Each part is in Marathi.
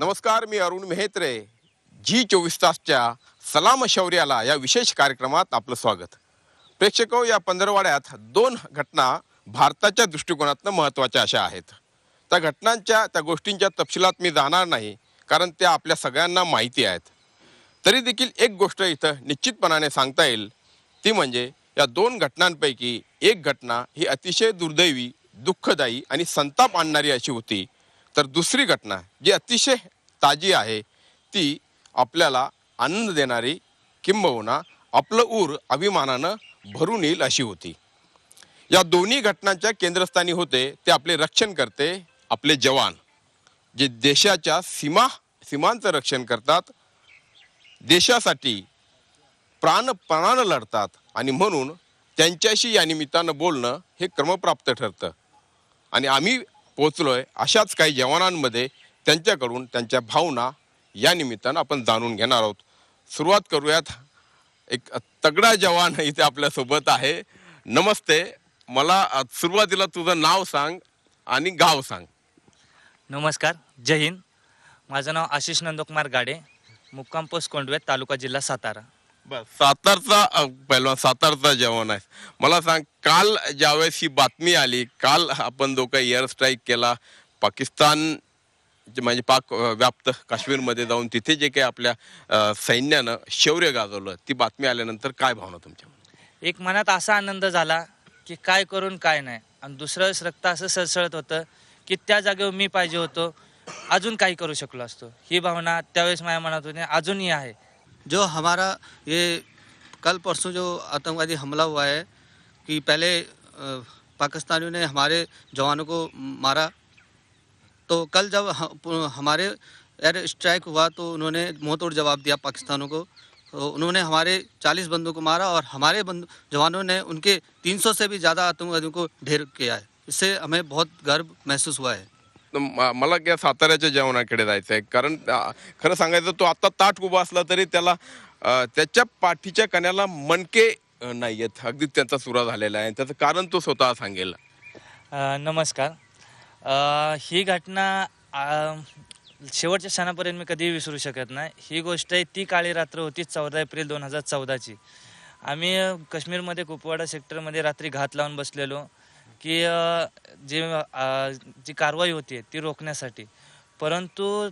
नमस्कार मी अरुण मेहत्रे. जी चोवीस तासच्या सलाम शौर्याला या विशेष कार्यक्रमात आपलं स्वागत. प्रेक्षक या पंधरवाड्यात दोन घटना भारताच्या दृष्टिकोनातनं महत्त्वाच्या अशा आहेत. त्या घटनांच्या त्या गोष्टींच्या तपशिलात मी जाणार नाही कारण त्या आपल्या सगळ्यांना माहिती आहेत. तरी देखील एक गोष्ट इथं निश्चितपणाने सांगता येईल. ती म्हणजे या दोन घटनांपैकी एक घटना ही अतिशय दुर्दैवी दुःखदायी आणि संताप आणणारी अशी होती. तर दुसरी घटना जी अतिशय ताजी आहे ती आपल्याला आनंद देणारी किंबहुना आपलं ऊर अभिमानानं भरून येईल अशी होती. या दोन्ही घटनांच्या केंद्रस्थानी होते ते आपले रक्षण करते आपले जवान जे देशाच्या सीमा सीमांचं रक्षण करतात देशासाठी प्राणपणानं लढतात आणि म्हणून त्यांच्याशी या निमित्तानं बोलणं हे क्रमप्राप्त ठरतं. आणि आम्ही पोचलोय अशाच काही जवानांमध्ये त्यांच्याकडून त्यांच्या भावना या निमित्तानं आपण जाणून घेणार आहोत. सुरुवात करूयात. एक तगडा जवान इथे आपल्यासोबत आहे. नमस्ते. मला सुरुवातीला तुझं नाव सांग आणि गाव सांग. नमस्कार. जय हिंद. माझं नाव आशिष नंदकुमार गाडे. मुक्काम पोस्ट कोंडवे तालुका जिल्हा सातारा. बस सातारचा पहिलवान सातारचा जवान आहे. मला सांग काल ज्यावेळेस ही बातमी आली काल आपण जो काही एअर स्ट्राईक केला पाकिस्तान जे म्हणजे पाक व्याप्त काश्मीरमध्ये जाऊन तिथे जे काही आपल्या सैन्यानं शौर्य गाजवलं ती बातमी आल्यानंतर काय भावना तुमच्या एक मनात असा आनंद झाला की काय करून काय नाही. आणि दुसरं वेळेस रक्त असं सळसळत होतं की त्या जागेवर मी पाहिजे होतो अजून काही करू शकलो असतो. ही भावना त्यावेळेस माझ्या मनात होती अजूनही आहे. जो हमारा ये कल परसों जो आतंकवादी हमला हुआ है कि पहले पाकिस्तानियों ने हमारे जवानों को मारा। तो कल जब हमारे एयर स्ट्राइक हुआ तो उन्होंने मुँह जवाब दिया पाकिस्तानों को। तो उन्होंने हमारे 40 बंदों को मारा और हमारे बंद, जवानों ने उनके 300 से भी ज़्यादा आतंकवादियों को ढेर किया है। इससे हमें बहुत गर्व महसूस हुआ है। मला त्या साताऱ्याच्या जेवणाकडे जायचं आहे कारण खरं सांगायचं तो आत्ता ताट उभा असला तरी त्याला त्याच्या पाठीच्या कण्याला मणके नाही आहेत अगदी त्यांचा सुरा झालेला आहे. त्याचं कारण तो स्वतः सांगेल. नमस्कार. ही घटना शेवटच्या क्षणापर्यंत मी कधीही विसरू शकत नाही. ही गोष्ट आहे ती काळी रात्र होती चौदा एप्रिल दोन हजार चौदाची. आम्ही काश्मीरमध्ये कुपवाडा सेक्टरमध्ये रात्री घात लावून बसलेलो. की जे जी कारवाई होती ती रोखण्यासाठी. परंतु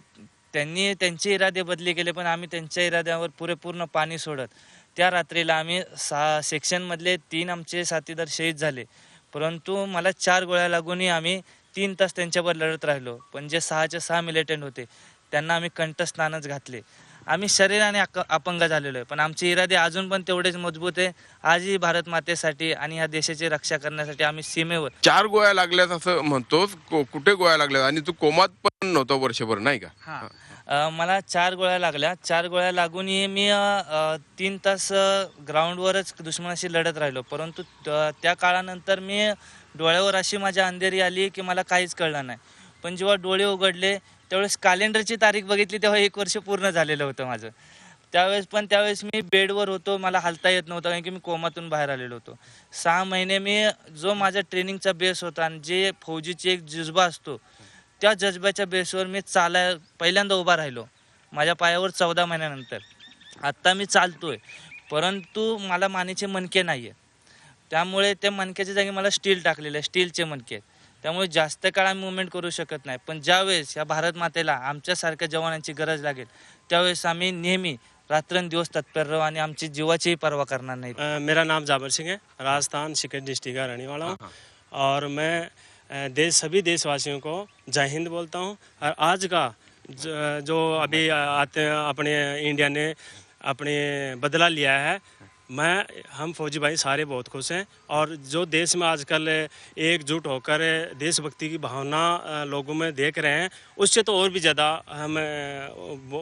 त्यांनी त्यांचे इरादे बदली केले पण आम्ही त्यांच्या इराद्यावर पुरेपूर्ण पाणी सोडत त्या रात्रीला आम्ही सहा सेक्शनमधले तीन आमचे साथीदार शहीद झाले. परंतु मला चार गोळ्या लागूनही आम्ही तीन तास त्यांच्यावर लढत राहिलो. पण जे सहाचे सहा मिलिटंट होते त्यांना आम्ही कंठस्नानच घातले. आम्ही शरीराने अपंग झालेलो आहे. पण आमचे इरादे अजून पण तेवढेच मजबूत आहे. आजही भारत मातेसाठी आणि ह्या देशाची रक्षा करण्यासाठी आम्ही सीमेवर. चार गोळ्या लागल्यात असं म्हणतोस. कुठे गोळ्या लागल्यात? आणि तू कोमात पण नव्हता वर्षभर नाही का? हां. मला चार गोळ्या लागल्या. चार गोळ्या लागूनही मी तीन तास ग्राउंडवरच दुश्मनाशी लढत राहिलो. परंतु त्या काळानंतर मी डोळ्यावर अशी माझ्या अंधेरी आली की मला काहीच कळलं नाही. पण जेव्हा डोळे उघडले त्यावेळेस कॅलेंडरची तारीख बघितली तेव्हा एक वर्ष पूर्ण झालेलं होतं माझं. त्यावेळेस पण त्यावेळेस मी बेडवर होतो मला हालता येत नव्हतं कारण की मी कोमातून बाहेर आलेलो होतो. सहा महिने मी जो माझा ट्रेनिंगचा बेस होता आणि जे फौजीची एक जुजबा असतो त्या जज्ब्याच्या बेसवर मी चालाय पहिल्यांदा उभा राहिलो माझ्या पायावर चौदा महिन्यानंतर. आत्ता मी चालतोय परंतु मला मानेचे मनके नाही आहे त्यामुळे त्या मनक्याच्या जागी मला स्टील टाकलेलं आहे स्टीलचे मनके. आहेत त्यामुळे जास्त काळ आम्ही मुवमेंट करू शकत नाही. पण ज्यावेळेस या भारत मातेला आमच्यासारख्या जवानांची गरज लागेल, त्यावेळेस आम्ही नेहमी रात्रंदिवस तत्पर राहू आणि आमची जीवाचीही पर्वा करणार नाही. मेरा नाम जाबर सिंह है, राजस्थान शिकर डिस्ट्रिक्ट का रहने वाला हूँ। और मैं देश, सभी देशवासियों को जय हिंद बोलता हूँ। और आज का ज- जो अभी आते अपने इंडिया ने अपने बदला लिया है मैं, हम फौजी भाई सारे बहुत खुश हैं और जो देश में आजकल एकजुट होकर देशभक्ति की भावना लोगों में देख रहे हैं, उससे तो और भी ज़्यादा हम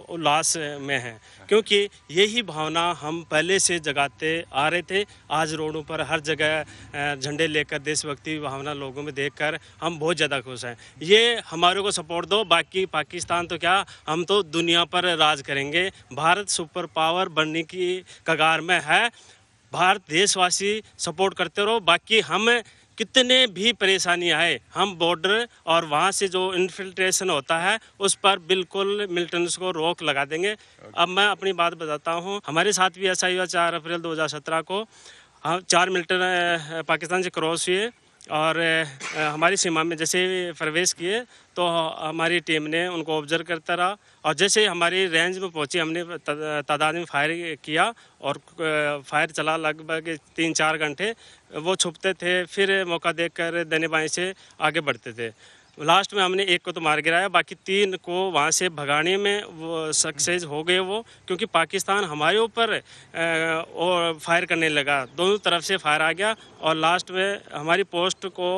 उल्लास में हैं। क्योंकि यही भावना हम पहले से जगाते आ रहे थे, आज रोडों पर हर जगह झंडे लेकर देशभक्ति की भावना लोगों में देखकर हम बहुत ज़्यादा खुश हैं। ये हमारे को सपोर्ट दो, बाकी पाकिस्तान तो क्या, हम तो दुनिया पर राज करेंगे। भारत सुपर पावर बनने की कगार में है भारत देशवासी सपोर्ट करते रहो। बाकी हम कितने भी परेशानी आए, हम बॉर्डर और वहाँ से जो इन्फिल्ट्रेशन होता है, उस पर बिल्कुल मिलिटेंट्स को रोक लगा देंगे। अब मैं अपनी बात बताता हूँ। हमारे साथ भी ऐसा ही हुआ चार अप्रैल 2017 को। हम चार मिलिटेंट पाकिस्तान से क्रॉस हुए। और हमारी सीमा में जैसे प्रवेश किए तो हमारी टीम ने उनको ऑब्ज़र्व करता रहा और जैसे हमारी रेंज में पहुँची, हमने तादाद में फायर किया और फायर चला लगभग तीन चार घंटे, वो छुपते थे, फिर मौका देखकर देने से आगे बढ़ते थे। लास्ट में हमने एक को तो मार गिराया, बाकी तीन को वहाँ से भगाने में वो सक्सेस हो गए वो, क्योंकि पाकिस्तान हमारे ऊपर और फायर करने लगा। दोनों तरफ़ से फायर आ गया और लास्ट में हमारी पोस्ट को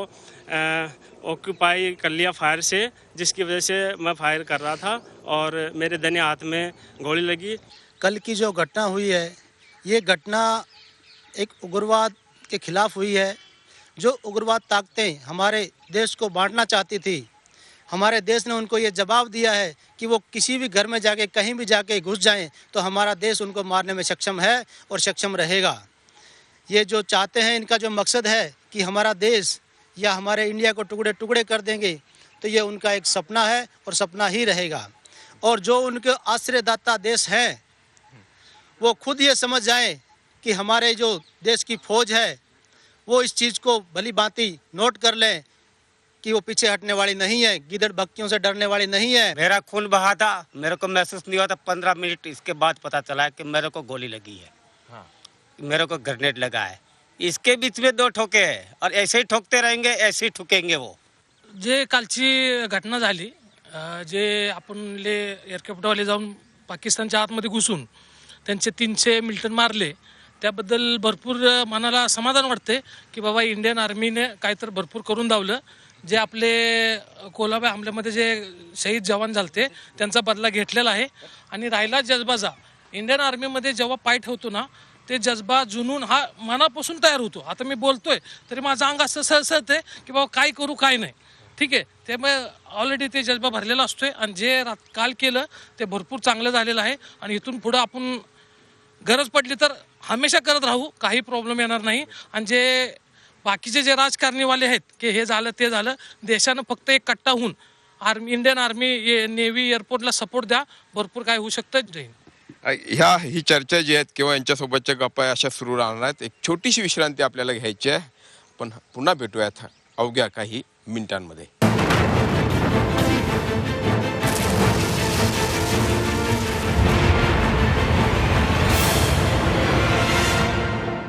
ऑक्यूपाई कर लिया फायर से, जिसकी वजह से मैं फायर कर रहा था और मेरे दने हाथ में गोली लगी। कल की जो घटना हुई है, ये घटना एक उग्रवाद के खिलाफ हुई है। जो उग्रवाद ताकतें हमारे देश को बांटना चाहती थी, हमारे देश ने उनको ये जवाब दिया है कि वो किसी भी घर में जाके, कहीं भी जाके घुस जाएँ तो हमारा देश उनको मारने में सक्षम है और सक्षम रहेगा। ये जो चाहते हैं, इनका जो मकसद है कि हमारा देश या हमारे इंडिया को टुकड़े टुकड़े कर देंगे तो ये उनका एक सपना है और सपना ही रहेगा। और जो उनके आश्रयदाता देश हैं, वो खुद ये समझ जाएँ कि हमारे जो देश की फौज है वो इस चीज़ को भली भांति नोट कर लें कि वो पीछे हटने वाली नहीं है गिदड़ बक्तियों से डरने वाली नहीं है। मेरा खून बहा था मेरे को महसूस नहीं हुआ था। पंद्रह मिनट इसके बाद पता चला कि मेरे को गोली लगी है। हाँ। मेरे को ग्रेनेड लगा है। इसके बीच में दो ठोके हैं और ऐसे ही ठोकते रहेंगे ऐसे ही ठुकेंगे वो। जे कालची घटना झाली जे आपण ले एअरक्राफ्टवाले जाऊन पाकिस्तानच्या आतमध्ये घुसून त्यांचे तीनशे मिल्टन मारले त्याबद्दल भरपूर मनाला समाधान वाटते की बाबा इंडियन आर्मीने काहीतरी भरपूर करून दावलं जे आपले कोलाबा हमल्यामध्ये जे शहीद जवान झालते त्यांचा बदला घेतलेला आहे. आणि राहिला जज्बाचा. इंडियन आर्मीमध्ये जेव्हा पाय ठेवतो ना ते जज्बा जुनून हा मनापासून तयार होतो. आता मी बोलतोय तरी माझं अंग असं सहसत की बाबा काय करू काय नाही. ठीक आहे त्यामुळे ऑलरेडी ते जज्बा भरलेला असतोय आणि जे रात काल केलं ते भरपूर चांगलं झालेलं आहे. आणि इथून पुढं आपण गरज पडली तर हमेशा करत राहू काही प्रॉब्लेम येणार नाही. आणि जे बाकीचे जे राजकारणीवाले आहेत की हे झालं ते झालं देशानं फक्त एक कट्टा होऊन आर्मी इंडियन आर्मी नेव्ही एअरपोर्टला सपोर्ट द्या. भरपूर काय होऊ शकतं. जय ह्या ही चर्चा जी आहेत किंवा यांच्यासोबतच्या गप्पा अशा सुरू राहणार आहेत. एक छोटीशी विश्रांती आपल्याला घ्यायची आहे. पण पुन्हा भेटूयात अवघ्या काही मिनिटांमध्ये.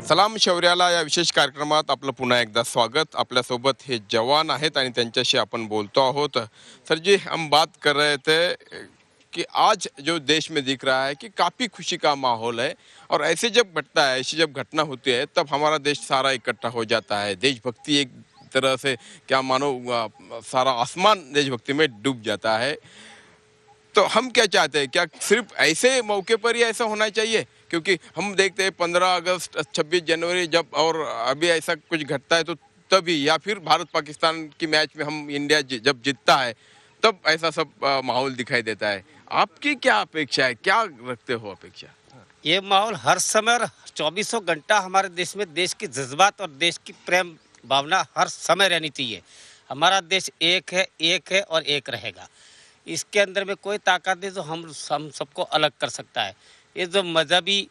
सलाम शौर्याला या विशेष कार्यक्रमात आपलं पुन्हा एकदा स्वागत. आपल्यासोबत हे जवान आहेत आणि त्यांच्याशी आपण बोलतो आहोत. सर जी हम बात कर रहे थे कि आज जो देश में दिख रहा है कि काफ़ी खुशी का माहौल है और ऐसे जब घटता है, ऐसी जब घटना होती है, तब हमारा देश सारा इकट्ठा हो जाता है। देशभक्ति एक तरह से, क्या मानो सारा आसमान देशभक्ति में डूब जाता है। तो हम क्या चाहते हैं? क्या सिर्फ़ ऐसे मौके पर ही ऐसा होना चाहिए? क्योंकि हम देखते हैं पंद्रह अगस्त, छब्बीस जनवरी जब और अभी ऐसा कुछ घटता है तो तभी, या फिर भारत पाकिस्तान की मैच में हम इंडिया जब जीतता है, तब ऐसा सब माहौल दिखाई देता है। आपकी क्या अपेक्षा है? क्या रखते हो अपेक्षा? ये माहौल हर समय और चौबीसों घंटा हमारे देश में देश की जज्बात और देश की प्रेम भावना हर समय रहनी चाहिए। हमारा देश एक है एक है और एक रहेगा। इसके अंदर में कोई ताकत नहीं जो हम हम सबको अलग कर सकता है। ये जो मजहबी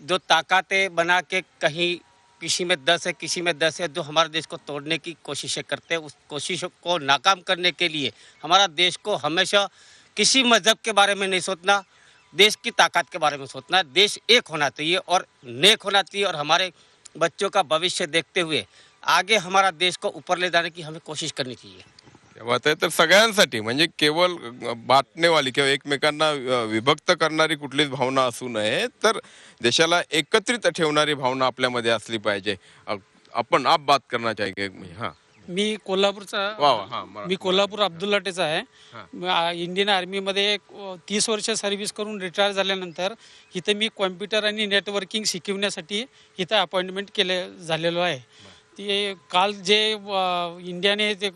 जो ताकतें बना के कहीं किसी में दस है, किसी में दस है, जो हमारे देश को तोड़ने की कोशिशें करते हैं, उस कोशिशों को नाकाम करने के लिए हमारा देश को हमेशा किसी मज़हब के बारे में नहीं सोचना, देश की ताकत के बारे में सोचना, देश एक होना चाहिए और नेक होना चाहिए और हमारे बच्चों का भविष्य देखते हुए आगे हमारा देश को ऊपर ले जाने की हमें कोशिश करनी चाहिए। बात आहे तर सगळ्यांसाठी म्हणजे केवळ बाटणेवाली किंवा एकमेकांना विभक्त करणारी कुठलीच भावना असू नये तर देशाला एकत्रित ठेवणारी भावना आपल्यामध्ये असली पाहिजे. आपण आप बात करना चाहिए म्हणजे हा. मी कोल्हापूरचा हा मी कोल्हापूर अब्दुल्लाटेचा आहे. मी, आ, इंडियन आर्मीमध्ये तीस वर्ष सर्व्हिस करून रिटायर झाल्यानंतर इथं मी कॉम्प्युटर आणि नेटवर्किंग शिकवण्यासाठी इथं अपॉइंटमेंट केले झालेलो आहे. ते काल जे इंडियाने जे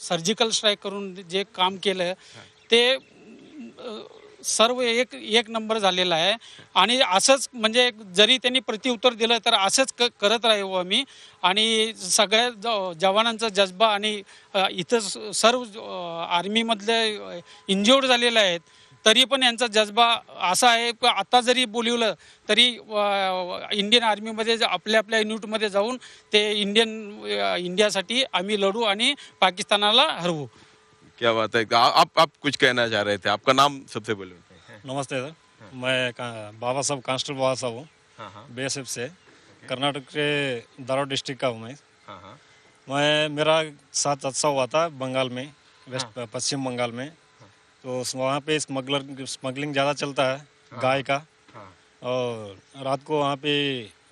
सर्जिकल स्ट्राईक करून जे काम केलं ते सर्व एक एक नंबर झालेला आहे. आणि असंच म्हणजे जरी त्यांनी प्रत्युत्तर दिलं तर असंच क करत राहू आम्ही. आणि सगळ्या ज- जवानांचा जज्बा आणि इथं सर्व आर्मीमधले इंज्युर्ड झालेले आहेत. तरी पण यांचा जज्बा असा आहे की आता जरी बोलवलं तरी इंडियन आर्मीमध्ये ज- आपल्या आपल्या युनिटमध्ये जाऊन ते इंडियन इंडियासाठी आम्ही लढू आणि पाकिस्तानाला हरवू. क्या बात है. आ- आप आप कुछ कहना चाह रहे थे? आपका नाम सबसे पहले नमस्ते सर। मैं बाबा साहब कांस्टेबल बाबा साहब हूँ। बी एस एफ़ से। कर्नाटक के दारो डिस्ट्रिक्ट का हूँ मैं। मैं मेरा साथ अच्छा हुआ था बंगाल में वेस्ट पश्चिम बंगाल में। तो वहाँ पे स्मगलर स्मगलिंग ज़्यादा चलता है हाँ, गाय का। हाँ, और रात को वहाँ पे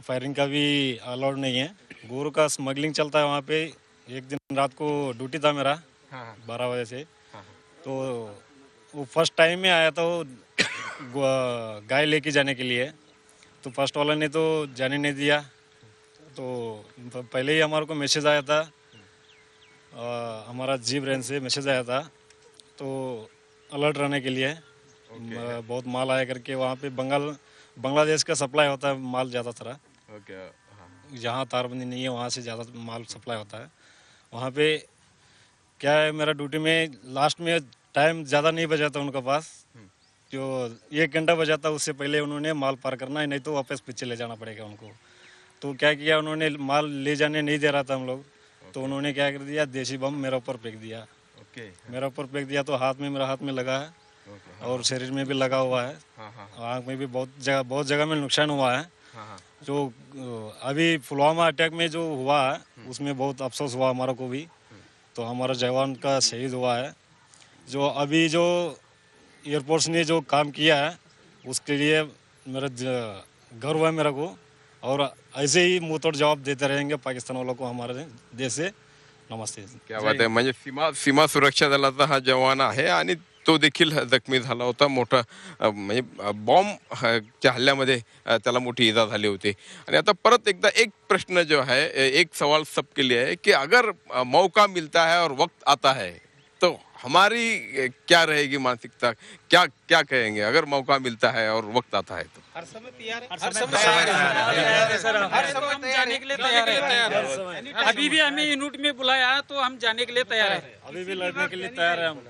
फायरिंग का भी अलाउड नहीं है। गोरू का स्मगलिंग चलता है वहाँ पे। एक दिन रात को ड्यूटी था मेरा बारह बजे से। तो वो फ़र्स्ट टाइम में आया था वो गाय लेके जाने के लिए। तो फ़र्स्ट वाला ने तो जाने नहीं दिया। तो पहले ही हमारे को मैसेज आया था। अ, हमारा जीव रेंज से मैसेज आया था। तो अलर्ट रहने के लिए। म- बहुत माल आया करके वहाँ पे बंगाल बांग्लादेश का सप्लाई होता है माल ज़्यादा तरह ओके जहाँ तारबंदी नहीं है वहाँ से ज़्यादा माल सप्लाई होता है। वहाँ पे क्या है मेरा ड्यूटी में लास्ट में टाइम ज़्यादा नहीं बचा था उनके पास। जो एक घंटा बचा था उससे पहले उन्होंने माल पार करना है नहीं तो वापस पीछे ले जाना पड़ेगा उनको। तो क्या किया उन्होंने माल ले जाने नहीं दे रहा था हम लोग। तो उन्होंने क्या कर दिया देसी बम मेरे ऊपर फेंक दिया। ओके। मेरे ऊपर फेंक दिया तो हाथ में मेरा हाथ में लगा है। ओके, और शरीर में भी लगा हुआ है। आँख में भी बहुत जगह बहुत जगह में नुकसान हुआ है। जो अभी पुलवामा अटैक में जो हुआ है उसमें बहुत अफसोस हुआ हमारा को भी। तो हमारा जवान का शहीद हुआ है। जो अभी जो एयरफोर्स ने जो काम किया है उसके लिए मेरा गर्व है मेरे को। और ऐसे ही मुँह तोड़ जवाब देते रहेंगे पाकिस्तान वालों को हमारे देश से। नमस्ते. क्या बात आहे म्हणजे सीमा सीमा सुरक्षा दलाचा हा जवान आहे आणि तो देखील जखमी झाला होता. मोठा म्हणजे बॉम्बच्या हल्ल्यामध्ये त्याला मोठी इजा झाली होती. आणि आता परत एकदा एक प्रश्न जो है एक सवाल सबके लिए है कि अगर मौका मिलता है और वक्त आता है हमारी क्या रहेगी मानसिकता? क्या क्या कहेंगे? अगर मौका मिलता है और वक्त आता है तो। हर समय हर समय हम जाने के लिए तैयार है। अभी भी हमें यूनिट में बुलाया तो हम जाने के लिए तैयार है। अभी भी लड़ने के लिए तैयार है हम।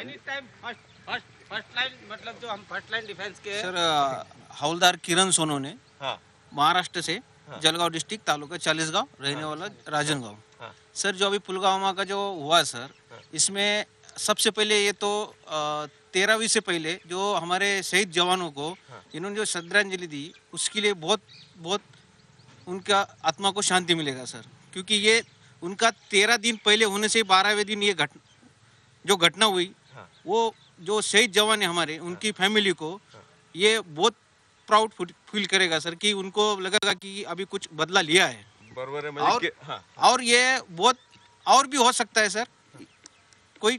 Any time first first first line मतलब जो हम फ़र्स्ट लाइन डिफेंस के सर हवलदार किरण सोनोने महाराष्ट्र से जलगांव डिस्ट्रिक्ट तालुका चालीसगांव रहने वाला राजन गाँव सर जो अभी पुलवामा का जो हुआ सर इसमें सबसे पहले ये तो तेरहवीं से पहले जो हमारे शहीद जवानों को जिन्होंने जो श्रद्धांजलि दी उसके लिए बहुत बहुत उनका आत्मा को शांति मिलेगा सर। क्योंकि ये उनका तेरह दिन पहले होने से बारहवें दिन ये घट जो घटना हुई वो जो शहीद जवान है हमारे उनकी फैमिली को ये बहुत प्राउड फील करेगा सर कि उनको लगेगा कि अभी कुछ बदला लिया है। बरोबर आहे और, की- हा. और ये बहुत और भी हो सकता है सर कोई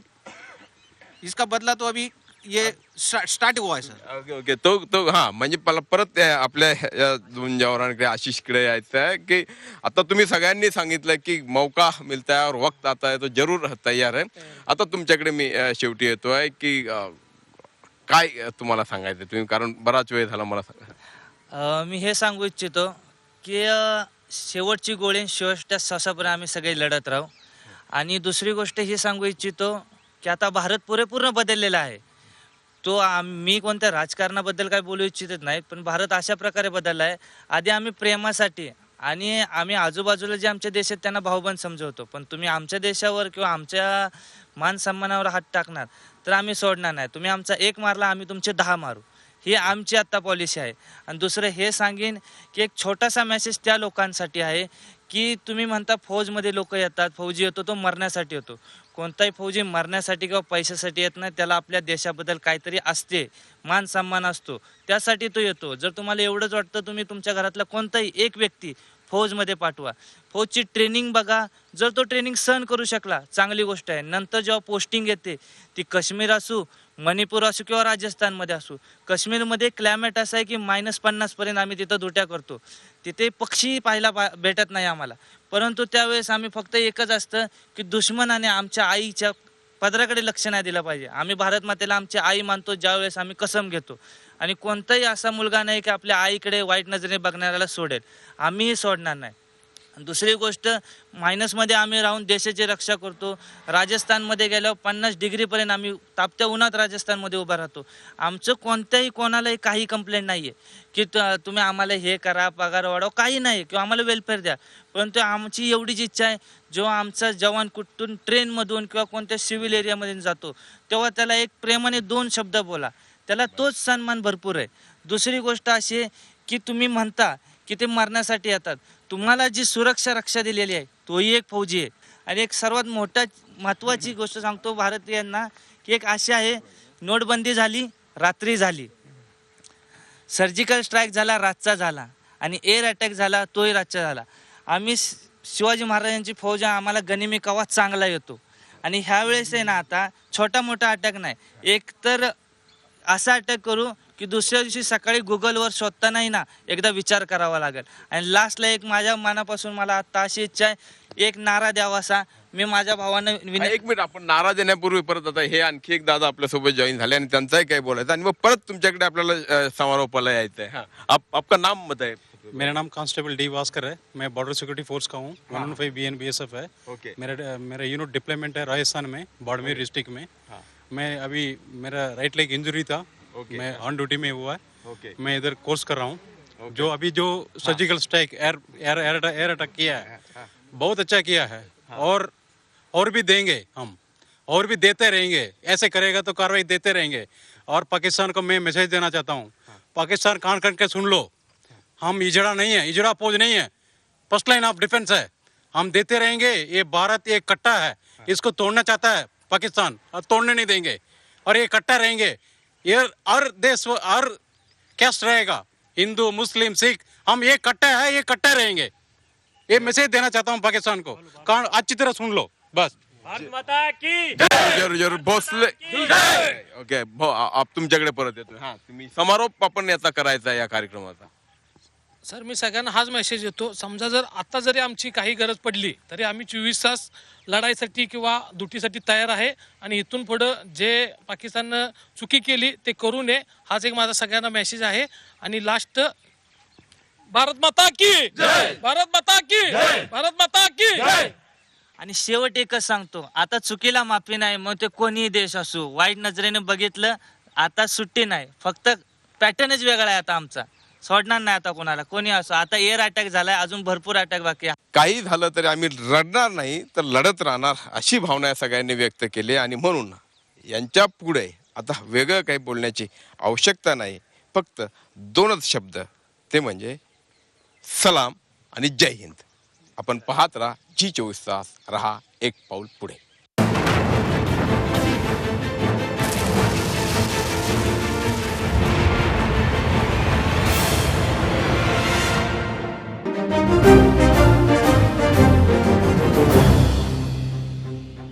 इसका बदला तो अभी ये स्टार्ट हुआ है सर ओके ओके तो तो हा म्हणजे मला परत या आपल्या या दोन जवानांकडे आशिषकडे यायचं आहे की आता तुम्ही सगळ्यांनी सांगितलं की मौका मिळता है और वक्त आता है तो जरूर तयार आहे. आता तुमच्याकडे मी अ, शेवटी येतोय की अ, काय अ, तुम्हाला सांगायचं तुम्ही कारण बराच वेळ झाला मला सांगा. अ, मी हे सांगू इच्छितो की अ, शेवटची गोळी आणि शेवटच्या श्वासापर्यंत आम्ही सगळे लढत राहू. आणि दुसरी गोष्ट ही सांगू इच्छितो की आता भारत पुरेपूर्ण बदललेला आहे. तो आम- मी कोणत्या राजकारणाबद्दल काय बोलू इच्छित नाही पण भारत अशा प्रकारे बदलला आहे आधी आम्ही प्रेमासाठी आणि आम्ही आजूबाजूला जे आमच्या देश आहेत त्यांना भाऊबंद समजवतो पण तुम्ही आमच्या देशावर किंवा आमच्या मान सन्मानावर हात टाकणार तर आम्ही सोडणार नाही. तुम्ही आमचा एक मारला आम्ही तुमचे दहा मारू. ही आमची आत्ता पॉलिसी आहे. आणि दुसरं हे सांगेन की एक छोटासा मेसेज त्या लोकांसाठी आहे की तुम्ही म्हणता फौजमध्ये लोक येतात फौजी येतो तो मरण्यासाठी येतो. कोणताही फौजी मरण्यासाठी किंवा पैशासाठी येत नाही त्याला आपल्या देशाबद्दल काहीतरी असते मान सन्मान असतो त्यासाठी तो येतो. जर तुम्हाला एवढंच वाटतं तुम्ही तुमच्या घरातला कोणताही एक व्यक्ती फौजमध्ये पाठवा. फौजची ट्रेनिंग बघा जर तो ट्रेनिंग सहन करू शकला चांगली गोष्ट आहे. नंतर जेव्हा पोस्टिंग येते ती काश्मीर असू मणिपूर असो किंवा राजस्थानमध्ये असो काश्मीरमध्ये क्लायमेट असं आहे की मायनस पन्नासपर्यंत आम्ही तिथं धुट्या करतो. तिथे पक्षी पाहायला पा भेटत नाही आम्हाला. परंतु त्यावेळेस आम्ही फक्त एकच असतं की दुश्मनाने आमच्या आईच्या पदराकडे लक्ष नाही दिलं पाहिजे. आम्ही भारत मातेला आमची आई मानतो ज्यावेळेस आम्ही कसम घेतो. आणि कोणताही असा मुलगा नाही की आपल्या आईकडे वाईट नजरेने बघणाऱ्याला सोडेल. आम्हीही सोडणार नाही. दुसरी गोष्ट मायनसमध्ये आम्ही राहून देशाची रक्षा करतो. राजस्थानमध्ये गेल्यावर पन्नास डिग्रीपर्यंत आम्ही तापत्या उन्हात राजस्थानमध्ये उभा राहतो. आमचं कोणत्याही कोणालाही काही कंप्लेंट नाही आहे की त- तुम्ही आम्हाला हे करा पगार वाढवा काही नाही किंवा आम्हाला वेलफेअर द्या. परंतु आमची एवढीच इच्छा आहे जेव्हा आमचा जवान कुठून ट्रेनमधून किंवा कोणत्या सिव्हिल एरियामधून जातो तेव्हा त्याला एक प्रेमाने दोन शब्द बोला. त्याला तोच सन्मान भरपूर आहे. दुसरी गोष्ट अशी आहे की तुम्ही म्हणता की ते मरण्यासाठी येतात. तुम्हाला जी सुरक्षा रक्षा दिलेली आहे तोही एक फौजी आहे. आणि एक सर्वात मोठा महत्त्वाची गोष्ट सांगतो भारतीयांना की एक अशी आहे नोटबंदी झाली रात्री झाली. सर्जिकल स्ट्राईक झाला रातचा झाला. आणि एअर अटॅक झाला तोही रातचा झाला. आम्ही शिवाजी महाराजांची फौज आम्हाला गनिमी कवा चांगला येतो. आणि ह्यावेळेस आहे ना आता छोटा मोठा अटॅक नाही. एक तर असा अटॅक करू की दुसऱ्या दिवशी सकाळी गुगलवर शोधतानाही ना एकदा विचार करावा लागेल. आणि लास्टला एक माझ्या मनापासून मला आता अशी इच्छा आहे एक नारा द्यावासा मी माझ्या भावानं विन एक मिनिट आपण नारा देण्यापूर्वी परत आता हे आणखी एक दादा आपल्यासोबत जॉईन झाले आणि त्यांचाही काही बोलायचं. आणि मग परत तुमच्याकडे आपल्याला अ, समारोपाला यायचं आहे हा. आप आपका नाम बताए मेरा नाम कांस्टेबल डी भास्कर है. मैं बॉर्डर सिक्योरिटी फोर्स का हूँ. One one five B N B S F है. ओके मेरा मेरा यूनिट डिप्लॉयमेंट है राजस्थान में बाड़मेर डिस्ट्रिक्ट में. मैं अभी मेरा राइट लेग इंजरी था. मैं ऑन ड्यूटी में हुआ है। ओके मैं इधर कोर्स कर रहा हूँ। जो अभी जो surgical strike air air air air attack KIA है। बहुत अच्छा किया है। और और भी देंगे हम। और भी देते रहेंगे। ऐसे करेगा तो कार्रवाई देते रहेंगे। और पाकिस्तान को मैं मैसेज देना चाहता हूँ। पाकिस्तान कान करके सुन लो। हम इजड़ा नहीं है। इजड़ा फौज नहीं है। फ़र्स्ट लाइन ऑफ़ डिफेंस है। हम देते रहेंगे। ये भारत एक कट्टा है। इसको तोड़ना चाहता है पाकिस्तान। और तोड़ने नहीं देंगे। और ये कट्टा रहेंगे। ये हर देश हर कैस्ट रहेगा हिंदू मुस्लिम सिख हम ये कट्टा है ये कट्टा रहेंगे ये मैसेज देना चाहता हूँ पाकिस्तान को कारण अच्छी तरह सुन लो बस जरूर जरूर भोसले ओके आप तुमच्याकडे परत येतोय हा तुम्ही समारोप आपण याचा करायचा या कार्यक्रमाचा सर मी सगळ्यांना हाच मेसेज देतो. समजा जर आता जरी आमची काही गरज पडली तरी आम्ही चोवीस तास लढाईसाठी किंवा दुटीसाठी तयार आहे आणि इथून पुढं जे पाकिस्ताननं चुकी केली ते करू नये हाच एक माझा सगळ्यांना मेसेज आहे. आणि लास्ट भारत माता की! भारत माता की! भारत माता की! आणि शेवट एकच सांगतो आता चुकीला माफी नाही मग ते कोणीही देश असो वाईट नजरेने बघितलं आता सुट्टी नाही. फक्त पॅटर्नच वेगळा आहे आता आमचा. सोडणार नाही आता कोणाला. कोणी असो. आता एअर अटॅक झालाय अजून भरपूर अटॅक बाकी आहे. काही झालं तरी आम्ही रडणार नाही तर लढत राहणार अशी भावना या सगळ्यांनी व्यक्त केली आणि म्हणून यांच्या पुढे आता वेगळं काही बोलण्याची आवश्यकता नाही. फक्त दोनच शब्द. ते म्हणजे सलाम आणि जय हिंद. आपण पाहत राहा जी चोवीस तास रहा एक पाऊल पुढे.